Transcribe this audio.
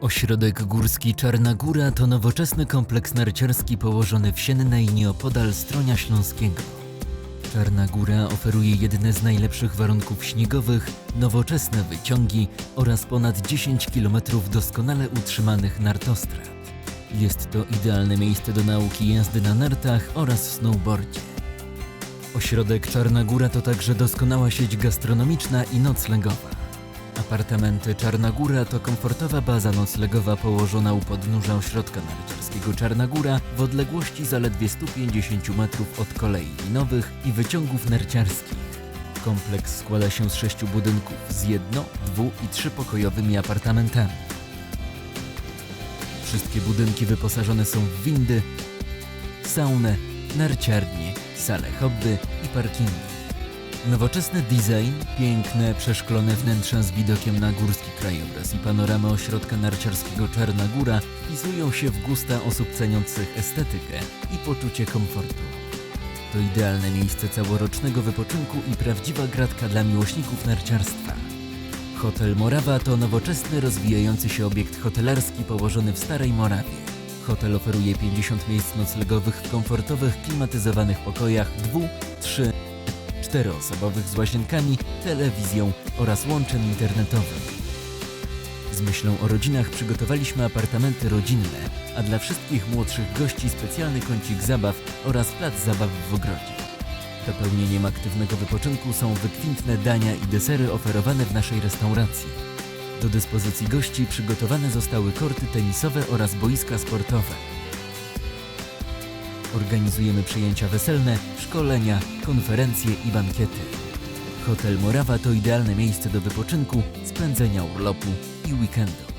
Ośrodek górski Czarna Góra to nowoczesny kompleks narciarski położony w Siennej nieopodal Stronia Śląskiego. Czarna Góra oferuje jedne z najlepszych warunków śniegowych, nowoczesne wyciągi oraz ponad 10 km doskonale utrzymanych nartostrad. Jest to idealne miejsce do nauki jazdy na nartach oraz snowboardzie. Ośrodek Czarna Góra to także doskonała sieć gastronomiczna i noclegowa. Apartamenty Czarna Góra to komfortowa baza noclegowa położona u podnóża ośrodka narciarskiego Czarna Góra w odległości zaledwie 150 metrów od kolei linowych i wyciągów narciarskich. Kompleks składa się z sześciu budynków z jedno, dwu i trzypokojowymi apartamentami. Wszystkie budynki wyposażone są w windy, saunę, narciarnię, salę hobby i parkingi. Nowoczesny design, piękne, przeszklone wnętrza z widokiem na górski krajobraz i panoramę ośrodka narciarskiego Czarna Góra wpisują się w gusta osób ceniących estetykę i poczucie komfortu. To idealne miejsce całorocznego wypoczynku i prawdziwa gratka dla miłośników narciarstwa. Hotel Morawa to nowoczesny, rozwijający się obiekt hotelarski położony w Starej Morawie. Hotel oferuje 50 miejsc noclegowych w komfortowych, klimatyzowanych pokojach dwu, trzy, czteroosobowych z łazienkami, telewizją oraz łączem internetowym. Z myślą o rodzinach przygotowaliśmy apartamenty rodzinne, a dla wszystkich młodszych gości specjalny kącik zabaw oraz plac zabaw w ogrodzie. Dopełnieniem aktywnego wypoczynku są wykwintne dania i desery oferowane w naszej restauracji. Do dyspozycji gości przygotowane zostały korty tenisowe oraz boiska sportowe. Organizujemy przyjęcia weselne, szkolenia, konferencje i bankiety. Hotel Morawa to idealne miejsce do wypoczynku, spędzenia urlopu i weekendu.